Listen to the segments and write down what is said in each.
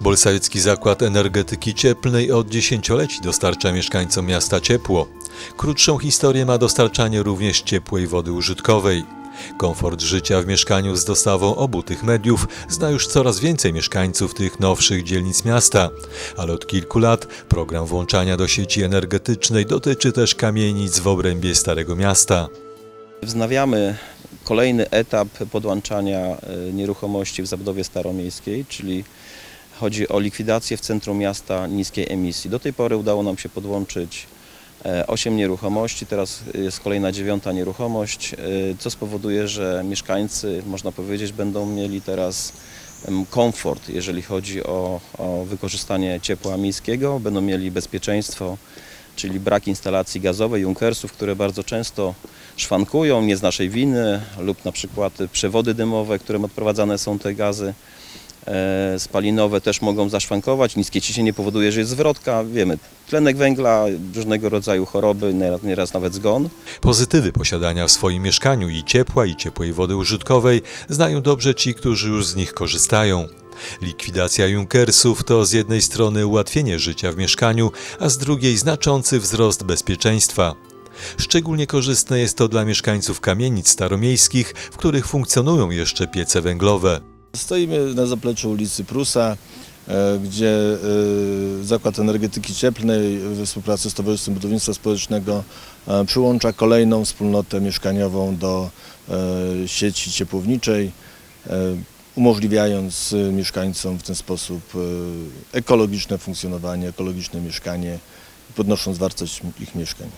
Bolsajecki Zakład Energetyki Cieplnej od dziesięcioleci dostarcza mieszkańcom miasta ciepło. Krótszą historię ma dostarczanie również ciepłej wody użytkowej. Komfort życia w mieszkaniu z dostawą obu tych mediów zna już coraz więcej mieszkańców tych nowszych dzielnic miasta, ale od kilku lat program włączania do sieci energetycznej dotyczy też kamienic w obrębie Starego Miasta. Wznawiamy kolejny etap podłączania e, nieruchomości w zabudowie staromiejskiej, czyli chodzi o likwidację w centrum miasta niskiej emisji. Do tej pory udało nam się podłączyć 8 nieruchomości, teraz jest kolejna dziewiąta nieruchomość, e, co spowoduje, że mieszkańcy, można powiedzieć, będą mieli teraz komfort, jeżeli chodzi o, o wykorzystanie ciepła miejskiego, będą mieli bezpieczeństwo, czyli brak instalacji gazowej, junkersów, które bardzo często szwankują, nie z naszej winy, lub na przykład przewody dymowe, którym odprowadzane są te gazy. e, spalinowe też mogą zaszwankować. Niskie ciśnienie powoduje, że jest zwrotka, wiemy, tlenek węgla, różnego rodzaju choroby, nieraz nawet zgon. Pozytywy posiadania w swoim mieszkaniu i ciepła, i ciepłej wody użytkowej znają dobrze ci, którzy już z nich korzystają. Likwidacja Junkersów to z jednej strony ułatwienie życia w mieszkaniu, a z drugiej znaczący wzrost bezpieczeństwa. Szczególnie korzystne jest to dla mieszkańców kamienic staromiejskich, w których funkcjonują jeszcze piece węglowe. Stoimy na zapleczu ulicy Prusa, e, gdzie e, Zakład Energetyki Cieplnej we współpracy z Towarzystwem Budownictwa Społecznego e, przyłącza kolejną wspólnotę mieszkaniową do sieci ciepłowniczej, umożliwiając mieszkańcom w ten sposób ekologiczne funkcjonowanie, ekologiczne mieszkanie, podnosząc wartość ich mieszkań.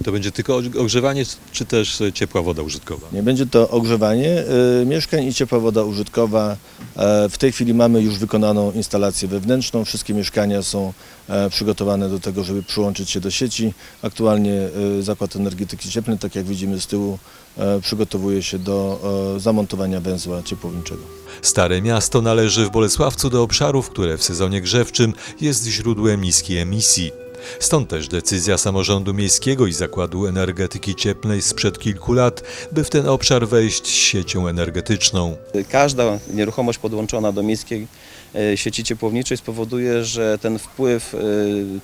I to będzie tylko ogrzewanie, czy też ciepła woda użytkowa? Nie będzie to ogrzewanie y, mieszkań i ciepła woda użytkowa. E, w tej chwili mamy już wykonaną instalację wewnętrzną. Wszystkie mieszkania są e, przygotowane do tego, żeby przyłączyć się do sieci. Aktualnie y, Zakład Energetyki Cieplnej, tak jak widzimy z tyłu, e, przygotowuje się do e, zamontowania węzła ciepłowniczego. Stare Miasto należy w Bolesławcu do obszarów, które w sezonie grzewczym jest źródłem niskiej emisji. Stąd też decyzja samorządu miejskiego i Zakładu Energetyki Cieplnej sprzed kilku lat, by w ten obszar wejść z siecią energetyczną. Każda nieruchomość podłączona do miejskiej e, sieci ciepłowniczej spowoduje, że ten wpływ e,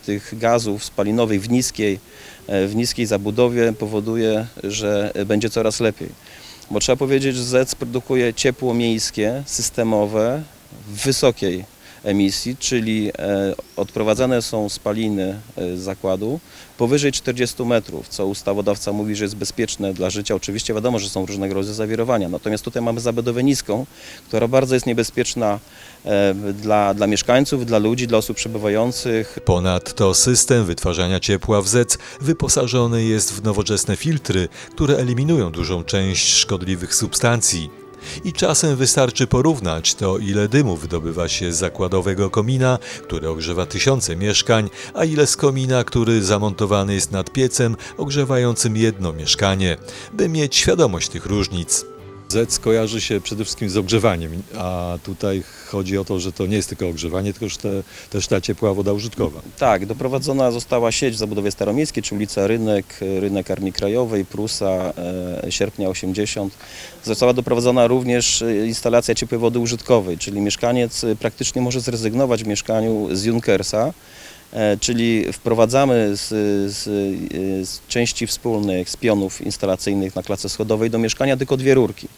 tych gazów spalinowych w niskiej, e, w niskiej zabudowie powoduje, że będzie coraz lepiej. Bo trzeba powiedzieć, że ZEC produkuje ciepło miejskie, systemowe, w wysokiej emisji, czyli e, odprowadzane są spaliny e, zakładu powyżej 40 metrów, co ustawodawca mówi, że jest bezpieczne dla życia. Oczywiście wiadomo, że są różnego rodzaju zawirowania, natomiast tutaj mamy zabudowę niską, która bardzo jest niebezpieczna e, dla, dla mieszkańców, dla ludzi, dla osób przebywających. Ponadto system wytwarzania ciepła w ZEC wyposażony jest w nowoczesne filtry, które eliminują dużą część szkodliwych substancji. I czasem wystarczy porównać to, ile dymu wydobywa się z zakładowego komina, który ogrzewa tysiące mieszkań, a ile z komina, który zamontowany jest nad piecem ogrzewającym jedno mieszkanie, by mieć świadomość tych różnic. ZEC kojarzy się przede wszystkim z ogrzewaniem, a tutaj chodzi o to, że to nie jest tylko ogrzewanie, tylko te, też ta ciepła woda użytkowa. Tak, doprowadzona została sieć w zabudowie staromiejskiej, czy ulica Rynek, Rynek Armii Krajowej, Prusa, e, Sierpnia 80. Została doprowadzona również e, instalacja ciepłej wody użytkowej, czyli mieszkaniec e, praktycznie może zrezygnować w mieszkaniu z Junkersa, czyli wprowadzamy z, z, e, z części wspólnych, z pionów instalacyjnych na klatce schodowej do mieszkania tylko dwie rurki.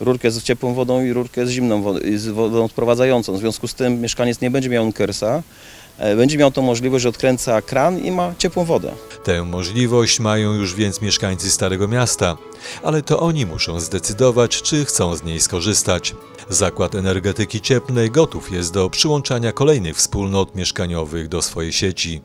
Rurkę z ciepłą wodą i rurkę z zimną wodą, z wodą odprowadzającą. W związku z tym mieszkaniec nie będzie miał Junkersa, e, będzie miał tą możliwość, że odkręca kran i ma ciepłą wodę. Tę możliwość mają już więc mieszkańcy Starego Miasta, ale to oni muszą zdecydować, czy chcą z niej skorzystać. Zakład Energetyki Cieplnej gotów jest do przyłączania kolejnych wspólnot mieszkaniowych do swojej sieci.